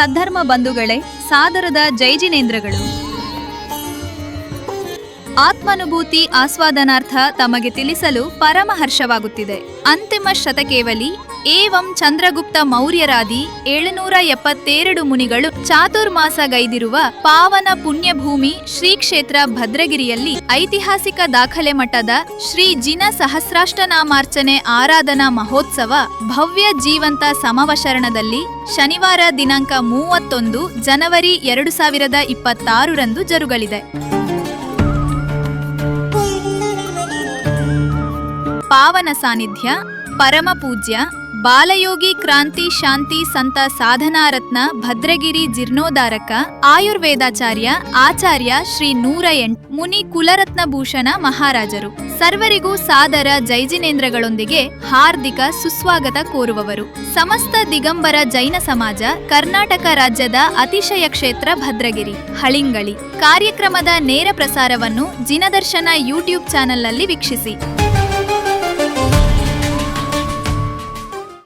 ಸದ್ಧರ್ಮ ಬಂಧುಗಳೇ ಸಾದರದ ಜೈಜಿನೇಂದ್ರಗಳು ಆತ್ಮಾನುಭೂತಿ ಆಸ್ವಾದನಾರ್ಥ ತಮಗೆ ತಿಳಿಸಲು ಪರಮ ಹರ್ಷವಾಗುತ್ತಿದೆ ಅಂತಿಮ ಶತಕೇವಲಿ, ಏವಂ ಚಂದ್ರಗುಪ್ತ ಮೌರ್ಯರಾದಿ ಏಳುನೂರ ಎಪ್ಪತ್ತೆರಡು ಮುನಿಗಳು ಚಾತುರ್ಮಾಸಗೈದಿರುವ ಪಾವನ ಪುಣ್ಯಭೂಮಿ ಶ್ರೀ ಕ್ಷೇತ್ರ ಭದ್ರಗಿರಿಯಲ್ಲಿ ಐತಿಹಾಸಿಕ ದಾಖಲೆ ಮಟ್ಟದ ಶ್ರೀ ಜಿನ ಸಹಸ್ರಾಷ್ಟನಾಮಾರ್ಚನೆ ಆರಾಧನಾ ಮಹೋತ್ಸವ ಭವ್ಯ ಜೀವಂತ ಸಮವಶರಣದಲ್ಲಿ ಶನಿವಾರ ದಿನಾಂಕ ಮೂವತ್ತೊಂದು ಜನವರಿ ಎರಡು ಸಾವಿರದ ಇಪ್ಪತ್ತಾರರಂದು ಜರುಗಲಿದೆ. ಪಾವನ ಸಾನ್ನಿಧ್ಯ, ಪರಮ ಪೂಜ್ಯ, ಬಾಲಯೋಗಿ ಕ್ರಾಂತಿ ಶಾಂತಿ ಸಂತ ಸಾಧನಾರತ್ನ ಭದ್ರಗಿರಿ ಜೀರ್ಣೋದ್ಧಾರಕ, ಆಯುರ್ವೇದಾಚಾರ್ಯ ಆಚಾರ್ಯ ಶ್ರೀ ನೂರ ಎಂಟು ಮುನಿ ಕುಲರತ್ನ ಭೂಷಣ ಮಹಾರಾಜರು. ಸರ್ವರಿಗೂ ಸಾದರ ಜೈಜಿನೇಂದ್ರಗಳೊಂದಿಗೆ ಹಾರ್ದಿಕ ಸುಸ್ವಾಗತ ಕೋರುವವರು. ಸಮಸ್ತ ದಿಗಂಬರ ಜೈನ ಸಮಾಜ, ಕರ್ನಾಟಕ ರಾಜ್ಯದ ಅತಿಶಯ ಕ್ಷೇತ್ರ ಭದ್ರಗಿರಿ, ಹಳಿಂಗಳಿ. ಕಾರ್ಯಕ್ರಮದ ನೇರ ಪ್ರಸಾರವನ್ನು ಜಿನದರ್ಶನ ಯೂಟ್ಯೂಬ್ ಚಾನೆಲ್ನಲ್ಲಿ ವೀಕ್ಷಿಸಿ.